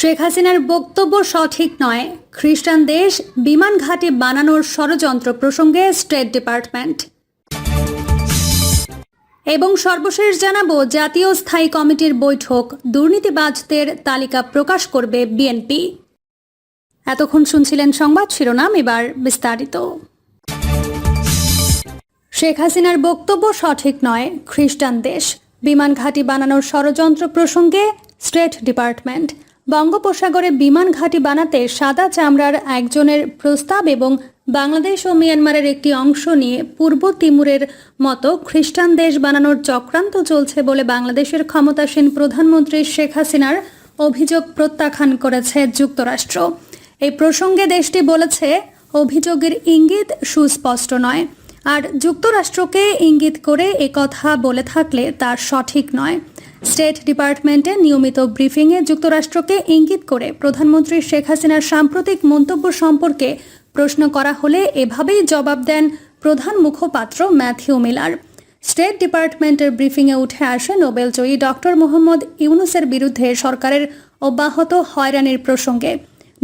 শেখ হাসিনার বক্তব্য সঠিক নয়। খ্রিস্টান দেশ বিমান ঘাঁটি বানানোর ষড়যন্ত্র প্রসঙ্গে স্টেট ডিপার্টমেন্ট। এবং সর্বশেষ জানাব, জাতীয় স্থায়ী কমিটির বৈঠক, দুর্নীতিবাজদের তালিকা প্রকাশ করবে বিএনপি। এতক্ষণ শুনছিলেন সংবাদ শিরোনাম, এবার বিস্তারিত। শেখ হাসিনার বক্তব্য সঠিক নয়। খ্রিস্টান দেশ বিমান ঘাঁটি বানানোর ষড়যন্ত্র প্রসঙ্গে স্টেট ডিপার্টমেন্ট। বঙ্গোপসাগরে বিমান ঘাঁটি বানাতে সাদা চামড়ার একজনের প্রস্তাব এবং বাংলাদেশ ও মিয়ানমারের একটি অংশ নিয়ে পূর্ব তিমুরের মতো খ্রিস্টান দেশ বানানোর চক্রান্ত চলছে বলে বাংলাদেশের ক্ষমতাসীন প্রধানমন্ত্রী শেখ হাসিনার অভিযোগ প্রত্যাখ্যান করেছে যুক্তরাষ্ট্র। এই প্রসঙ্গে দেশটি বলেছে, অভিযোগের ইঙ্গিত সুস্পষ্ট নয়। আর যুক্তরাষ্ট্রকে ইঙ্গিত করে একথা বলে থাকলে তা সঠিক নয়। স্টেট ডিপার্টমেন্টে নিয়মিত ব্রিফিংয়ে যুক্তরাষ্ট্রকে ইঙ্গিত করে প্রধানমন্ত্রী শেখ হাসিনার সাম্প্রতিক মন্তব্য সম্পর্কে প্রশ্ন করা হলে এভাবেই জবাব দেন প্রধান মুখপাত্র ম্যাথিউ মিলার। স্টেট ডিপার্টমেন্টের ব্রিফিংয়ে উঠে আসে নোবেলজয়ী ডক্টর মোহাম্মদ ইউনুসের বিরুদ্ধে সরকারের অব্যাহত হয়রানির প্রসঙ্গে।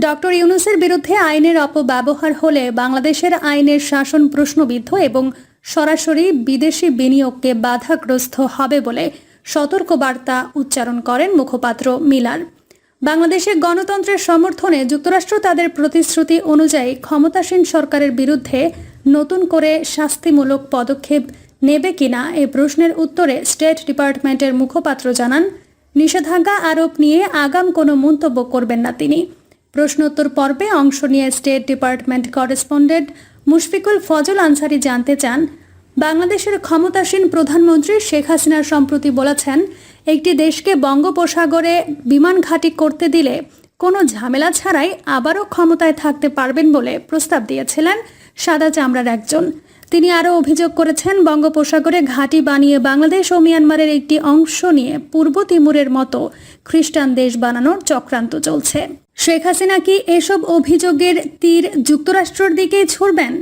ডক্টর ইউনুসের বিরুদ্ধে আইনের অপব্যবহার হলে বাংলাদেশের আইনের শাসন প্রশ্নবিদ্ধ এবং সরাসরি বিদেশি বিনিয়োগকে বাধাগ্রস্ত হবে বলে সতর্কবার্তা উচ্চারণ করেন মুখপাত্র মিলার। বাংলাদেশে গণতন্ত্রের সমর্থনে যুক্তরাষ্ট্র তাদের প্রতিশ্রুতি অনুযায়ী ক্ষমতাসীন সরকারের বিরুদ্ধে নতুন করে শাস্তিমূলক পদক্ষেপ নেবে কিনা এ প্রশ্নের উত্তরে স্টেট ডিপার্টমেন্টের মুখপাত্র জানান, নিষেধাজ্ঞা আরোপ নিয়ে আগাম কোনো মন্তব্য করবেন না তিনি। প্রশ্নোত্তর পর্বে অংশ নিয়ে state department correspondent Mushfiqul Fazal Ansari জানতে চান বাংলাদেশের ক্ষমতাসীন প্রধানমন্ত্রী শেখ হাসিনা সম্প্রতি বলেছেন, একটি দেশকে বঙ্গোপসাগরে বিমান ঘাঁটি করতে দিলে কোনো ঝামেলা ছাড়াই আবারও ক্ষমতায় থাকতে পারবেন বলে প্রস্তাব দিয়েছিলেন সাদা চামড়ার একজন। তিনি আরও অভিযোগ করেছেন, বঙ্গোপসাগরে ঘাঁটি বানিয়ে বাংলাদেশ ও মিয়ানমারের একটি অংশ নিয়ে পূর্ব তিমুরের মতো খ্রিস্টান দেশ বানানোর চক্রান্ত চলছে। শেখ হাসিনা কি এসব অভিযোগের তীর যুক্তরাষ্ট্রের দিকেই ছুড়বেন?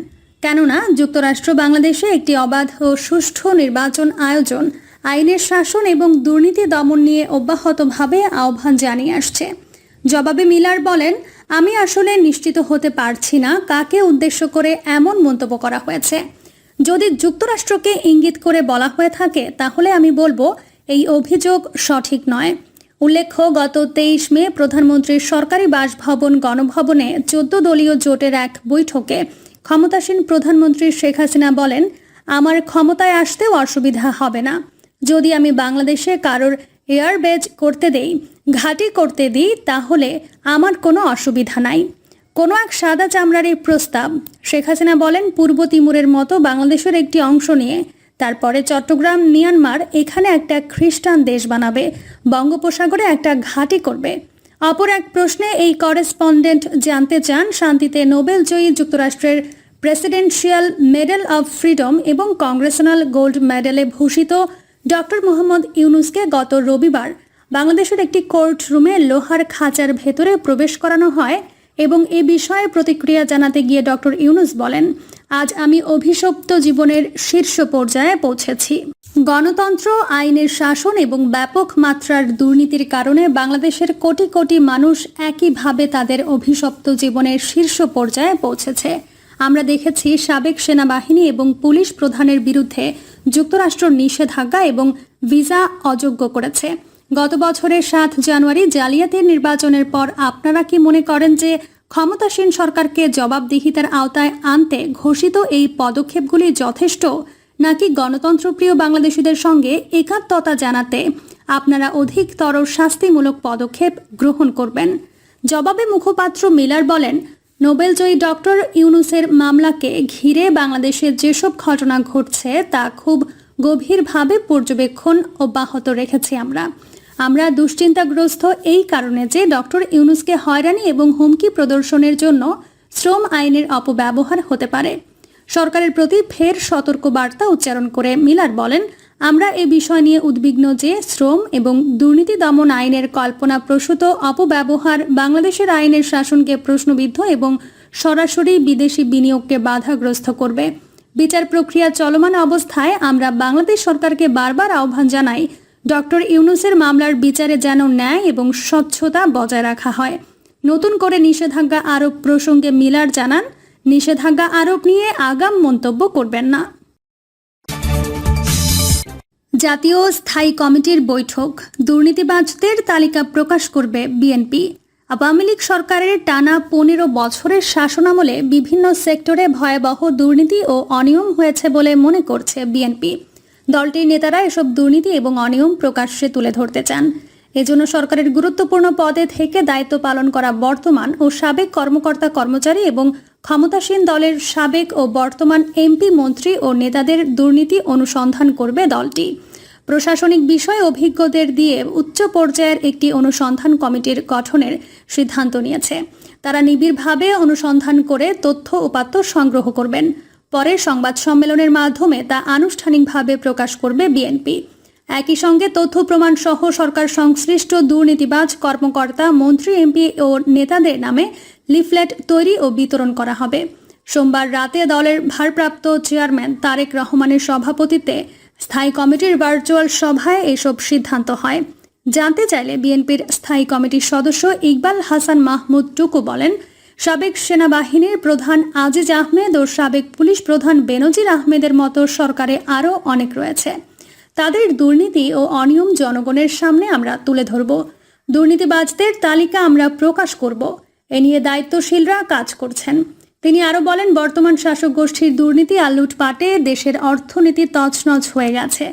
কেননা যুক্তরাষ্ট্র বাংলাদেশে একটি অবাধ ও সুষ্ঠু নির্বাচন আয়োজন, আইনের শাসন এবং দুর্নীতি দমন নিয়ে অব্যাহতভাবে আহ্বান জানিয়ে আসছে। জবাবে মিলার বলেন, আমি আসলে নিশ্চিত হতে পারছি না কাকে উদ্দেশ্য করে এমন মন্তব্য করা হয়েছে। যদি যুক্তরাষ্ট্রকে ইঙ্গিত করে বলা হয়ে থাকে, তাহলে আমি বলব, এই অভিযোগ সঠিক নয়। উল্লেখ্য, গত তেইশ মে প্রধানমন্ত্রীর সরকারি বাসভবন গণভবনে চোদ্দ দলীয় জোটের এক বৈঠকে ক্ষমতাসীন প্রধানমন্ত্রী শেখ হাসিনা বলেন, আমার ক্ষমতায় আসতেও অসুবিধা হবে না। যদি আমি বাংলাদেশে কারোর এয়ারবেজ করতে দেই, ঘাঁটি করতে দিই, তাহলে আমার কোনো অসুবিধা নাই। কোনো এক সাদা চামড়ার এই প্রস্তাব। শেখ হাসিনা বলেন, পূর্ব তিমুরের মতো বাংলাদেশের একটি অংশ নিয়ে, তারপরে চট্টগ্রাম, মিয়ানমার, এখানে একটা খ্রিস্টান দেশ বানাবে, বঙ্গোপসাগরে একটা ঘাঁটি করবে। অপর এক প্রশ্নে এই করেসপন্ডেন্ট জানতে চান, শান্তিতে নোবেল জয়ী যুক্তরাষ্ট্রের প্রেসিডেন্সিয়াল মেডেল অব ফ্রিডম এবং কংগ্রেসনাল গোল্ড মেডেলে ভূষিত ডক্টর মোহাম্মদ ইউনুসকে গত রবিবার বাংলাদেশের একটি কোর্ট রুমে লোহার খাঁচার ভেতরে প্রবেশ করানো হয়। এবং এ বিষয়ে প্রতিক্রিয়া জানাতে গিয়ে ডক্টর ইউনুস বলেন, আজ আমি অভিশপ্ত জীবনের শীর্ষ পর্যায়ে পৌঁছেছি। গণতন্ত্র, আইনের শাসন এবং ব্যাপক মাত্রার দুর্নীতির কারণে বাংলাদেশের কোটি কোটি মানুষ একইভাবে তাদের অভিশপ্ত জীবনের শীর্ষ পর্যায়ে পৌঁছেছে। আমরা দেখেছি সাবেক সেনাবাহিনী এবং পুলিশ প্রধানের বিরুদ্ধে যুক্তরাষ্ট্র নিষেধাজ্ঞা এবং ভিসা অযোগ্য করেছে। গত বছরের সাত জানুয়ারি জালিয়াতির নির্বাচনের পর আপনারা কি মনে করেন যে ক্ষমতাসীন সরকারকে জবাবদিহিতার আওতায় আনতে ঘোষিত এই পদক্ষেপগুলি যথেষ্ট, নাকি গণতন্ত্রপ্রিয় বাংলাদেশিদের সঙ্গে একাত্মতা জানাতে আপনারা অধিকতর শাস্তিমূলক পদক্ষেপ গ্রহণ করবেন? জবাবে মুখপাত্র মিলার বলেন, নোবেলজয়ী ডক্টর ইউনুসের মামলাকে ঘিরে বাংলাদেশে যেসব ঘটনা ঘটছে তা খুব গভীরভাবে পর্যবেক্ষণ অব্যাহত রেখেছি আমরা। আমরা দুশ্চিন্তাগ্রস্ত এই কারণে যে ডক্টর ইউনুসকে হয়রানি এবং হুমকি প্রদর্শনের জন্য শ্রম আইনের অপব্যবহার হতে পারে। সরকারের প্রতি ফের সতর্ক বার্তা উচ্চারণ করে মিলার বলেন, আমরা এ বিষয় নিয়ে উদ্বিগ্ন যে শ্রম এবং দুর্নীতি দমন আইনের কল্পনা প্রসূত অপব্যবহার বাংলাদেশের আইনের শাসনকে প্রশ্নবিদ্ধ এবং সরাসরি বিদেশি বিনিয়োগকে বাধাগ্রস্ত করবে। বিচার প্রক্রিয়া চলমান অবস্থায় আমরা বাংলাদেশ সরকারকে বারবার আহ্বান জানাই ডক্টর ইউনুসের মামলার বিচারে যেন ন্যায় এবং স্বচ্ছতা বজায় রাখা হয়। নতুন করে নিষেধাজ্ঞা আরোপ প্রসঙ্গে মিলার জানান, নিষেধাজ্ঞা আরোপ নিয়ে আগাম মন্তব্য করবেন না। জাতীয় স্থায়ী কমিটির বৈঠক, দুর্নীতিবাজদের তালিকা প্রকাশ করবে বিএনপি। আওয়ামী লীগ সরকারের টানা পনেরো বছরের শাসনামলে বিভিন্ন সেক্টরে ভয়াবহ দুর্নীতি ও অনিয়ম হয়েছে বলে মনে করছে বিএনপি। দলটির নেতারা এসব দুর্নীতি এবং অনিয়ম প্রকাশ্যে তুলে ধরতে চান। এজন্য সরকারের গুরুত্বপূর্ণ পদে থেকে দায়িত্ব পালন করা বর্তমান ও সাবেক কর্মকর্তা কর্মচারী এবং ক্ষমতাসীন দলের সাবেক ও বর্তমান এমপি মন্ত্রী ও নেতাদের দুর্নীতি অনুসন্ধান করবে দলটি। প্রশাসনিক বিষয় অভিজ্ঞদের দিয়ে উচ্চ পর্যায়ের একটি অনুসন্ধান কমিটির গঠনের সিদ্ধান্ত নিয়েছে। তারা নিবিড়ভাবে অনুসন্ধান করে তথ্য উপাত্ত সংগ্রহ করবেন। পরে সংবাদ সম্মেলনের মাধ্যমে তা আনুষ্ঠানিকভাবে প্রকাশ করবে বিএনপি একই সঙ্গে তথ্য প্রমাণ সহ সরকার সংশ্লিষ্ট দুর্নীতিবাজ কর্মকর্তা, মন্ত্রী, এমপি ও নেতাদের নামে লিফলেট তৈরি ও বিতরণ করা হবে। সোমবার রাতে দলের ভারপ্রাপ্ত চেয়ারম্যান তারেক রহমানের সভাপতিত্বে স্থায়ী কমিটির ভার্চুয়াল সভায় এসব সিদ্ধান্ত হয়। জানতে চাইলে বিএনপির স্থায়ী কমিটির সদস্য ইকবাল হাসান মাহমুদ টুকু বলেন সাবেক সেনাবাহিনীর প্রধান আজিজ আহমেদ ও সাবেক পুলিশ প্রধান বেনজির আহমেদের মতো সরকারে আরও অনেক রয়েছে। তাদের দুর্নীতি ও অনিয়ম জনগণের সামনে আমরা তুলে ধরব। দুর্নীতিবাজদের তালিকা আমরা প্রকাশ করব। এ নিয়ে দায়িত্বশীলরা কাজ করছেন। তিনি আরও বলেন, বর্তমান শাসক গোষ্ঠীর দুর্নীতি আর লুটপাটে দেশের অর্থনীতি তছনছ হয়ে গেছে।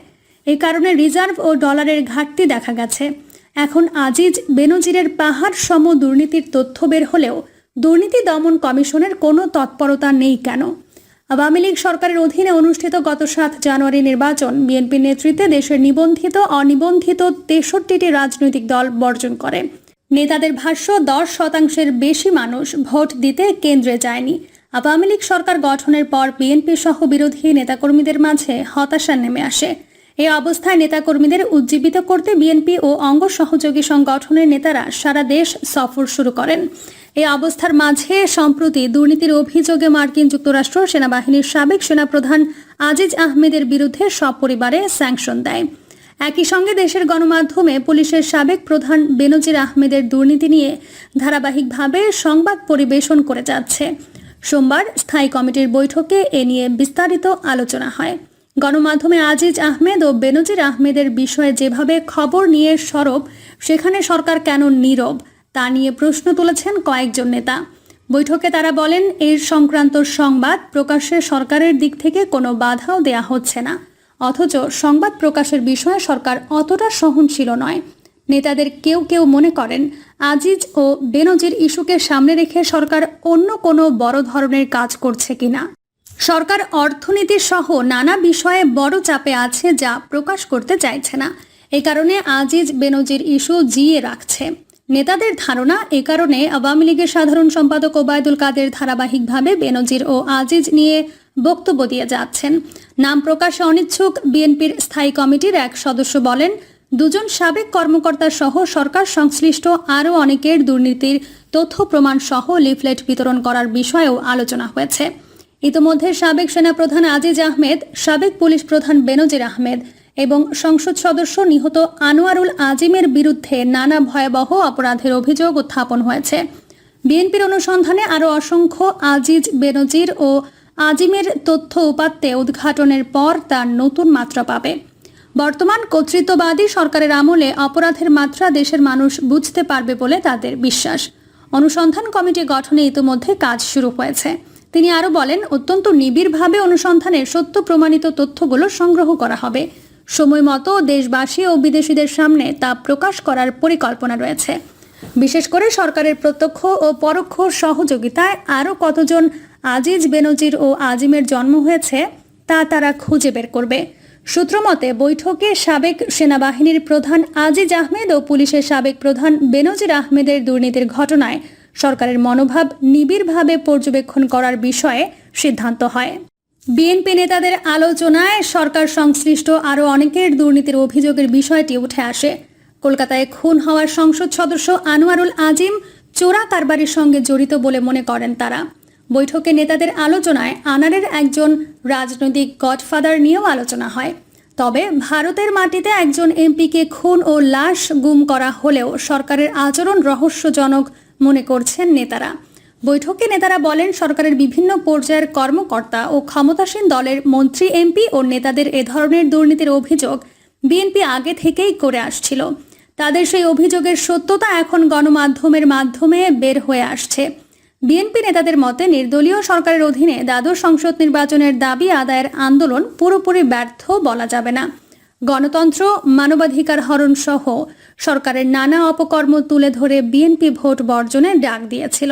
এ কারণে রিজার্ভ ও ডলারের ঘাটতি দেখা গেছে। এখন আজিজ, বেনজিরের পাহাড় সম দুর্নীতির তথ্য বের হলেও দুর্নীতি দমন কমিশনের কোনো তৎপরতা নেই কেন? আওয়ামী লীগ সরকারের অধীনে অনুষ্ঠিত গত সাত জানুয়ারি নির্বাচন বিএনপির নেতৃত্বে দেশের নিবন্ধিত, অনিবন্ধিত তেষট্টিটি রাজনৈতিক দল বর্জন করে। নেতাদের ভাষ্য, দশ শতাংশের বেশি মানুষ ভোট দিতে কেন্দ্রে যায়নি। আওয়ামী লীগ সরকার গঠনের পর বিএনপি সহ বিরোধী নেতাকর্মীদের মাঝে হতাশা নেমে আসে। এই অবস্থায় নেতাকর্মীদের উজ্জীবিত করতে বিএনপি ও অঙ্গ সহযোগী সংগঠনের নেতারা সারা দেশ সফর শুরু করেন। এই অবস্থার মাঝে সম্প্রতি দুর্নীতির অভিযোগে মার্কিন যুক্তরাষ্ট্র সেনাবাহিনীর সাবেক সেনাপ্রধান আজিজ আহমেদের বিরুদ্ধে সপরিবারে স্যাংশন দেয়। একই সঙ্গে দেশের গণমাধ্যমে পুলিশের সাবেক প্রধান বেনজির আহমেদের দুর্নীতি নিয়ে ধারাবাহিকভাবে সংবাদ পরিবেশন করে যাচ্ছে। সোমবার স্থায়ী কমিটির বৈঠকে এ নিয়ে বিস্তারিত আলোচনা হয়। গণমাধ্যমে আজিজ আহমেদ ও বেনজির আহমেদের বিষয়ে যেভাবে খবর নিয়ে সরব, সেখানে সরকার কেন নীরব? তা নিয়ে প্রশ্ন তুলেছেন কয়েকজন নেতা। বৈঠকে তারা বলেন, এর সংক্রান্ত সংবাদ প্রকাশে সরকারের দিক থেকে কোনো বাধাও দেয়া হচ্ছে না। অথচ সংবাদ প্রকাশের বিষয়ে সরকার অতটা সহনশীল নয়। নেতাদের কেউ কেউ মনে করেন, আজিজ ও বেনজির ইস্যুকে সামনে রেখে সরকার অন্য কোনো বড় ধরনের কাজ করছে কিনা। সরকার অর্থনীতি সহ নানা বিষয়ে বড় চাপে আছে যা প্রকাশ করতে চাইছে না। এ কারণে আজিজ বেনজির ইস্যু জিয়ে রাখছে। নেতাদের ধারণা এ কারণে আওয়ামী লীগের সাধারণ সম্পাদক ওবায়দুল কাদের ধারাবাহিকভাবে বেনজির ও আজিজ নিয়ে বক্তব্য দিয়ে যাচ্ছেন। নাম প্রকাশে অনিচ্ছুক বিএনপির স্থায়ী কমিটির এক সদস্য বলেন, দুজন সাবেক কর্মকর্তা সহ সরকার সংশ্লিষ্ট আরও অনেকের দুর্নীতির তথ্য প্রমাণ সহ লিফলেট বিতরণ করার বিষয়েও আলোচনা হয়েছে। ইতোমধ্যে সাবেক সেনাপ্রধান আজিজ আহমেদ, সাবেক পুলিশ প্রধান বেনজির আহমেদ এবং সংসদ সদস্য নিহত আনোয়ারুল আজিমের বিরুদ্ধে নানা ভয়াবহ অপরাধের অভিযোগ উত্থাপন হয়েছে। বিএনপির অনুসন্ধানে আরও অসংখ্য আজিজ বেনজির ও আজিমের তথ্য উপাত্তে উদ্ঘাটনের পর তার নতুন মাত্রা পাবে। বর্তমান কর্তৃত্ববাদী সরকারের আমলে অপরাধের মাত্রা দেশের মানুষ বুঝতে পারবে বলে তাদের বিশ্বাস। অনুসন্ধান কমিটি গঠনে ইতিমধ্যে কাজ শুরু হয়েছে। তিনি আরও বলেন, অত্যন্ত নিবিড়ভাবে অনুসন্ধানের সত্য প্রমাণিত তথ্যগুলো সংগ্রহ করা হবে। সময় মতো দেশবাসী ও বিদেশিদের সামনে তা প্রকাশ করার পরিকল্পনা রয়েছে। বিশেষ করে সরকারের প্রত্যক্ষ ও পরোক্ষ সহযোগিতায় আরও কতজন আজিজ বেনজির ও আজিমের জন্ম হয়েছে তা তারা খুঁজে বের করবে। সূত্রমতে বৈঠকে সাবেক সেনাবাহিনীর প্রধান আজিজ আহমেদ ও পুলিশের সাবেক প্রধান বেনজির আহমেদের দুর্নীতির ঘটনায় সরকারের মনোভাব নিবিড়ভাবে পর্যবেক্ষণ করার বিষয়ে সিদ্ধান্ত হয়। বিএনপি নেতাদের আলোচনায় সরকার সংশ্লিষ্ট আরও অনেকের দুর্নীতির অভিযোগের বিষয়টি উঠে আসে। কলকাতায় খুন হওয়ার সংসদ সদস্য আনোয়ারুল আজিম চোরা কারবারির সঙ্গে জড়িত বলে মনে করেন তারা। বৈঠকে নেতাদের আলোচনায় আনারের একজন রাজনৈতিক গডফাদার নিয়েও আলোচনা হয়। তবে ভারতের মাটিতে একজন এমপিকে খুন ও লাশ গুম করা হলেও সরকারের আচরণ রহস্যজনক মনে করছেন নেতারা। বৈঠকে নেতারা বলেন, সরকারের বিভিন্ন পর্যায়ের কর্মকর্তা ও ক্ষমতাসীন দলের মন্ত্রী, এমপি ও নেতাদের এ ধরনের দুর্নীতির অভিযোগ বিএনপি আগে থেকেই করে আসছিল। তাদের সেই অভিযোগের সত্যতা এখন গণমাধ্যমের মাধ্যমে বের হয়ে আসছে। বিএনপি নেতাদের মতে, নির্দলীয় সরকারের অধীনে দ্বাদশ সংসদ নির্বাচনের দাবি আদায়ের আন্দোলন পুরোপুরি ব্যর্থ বলা যাবে না। গণতন্ত্র, মানবাধিকার হরণ সহ সরকারের নানা অপকর্ম তুলে ধরে বিএনপি ভোট বর্জনের ডাক দিয়েছিল।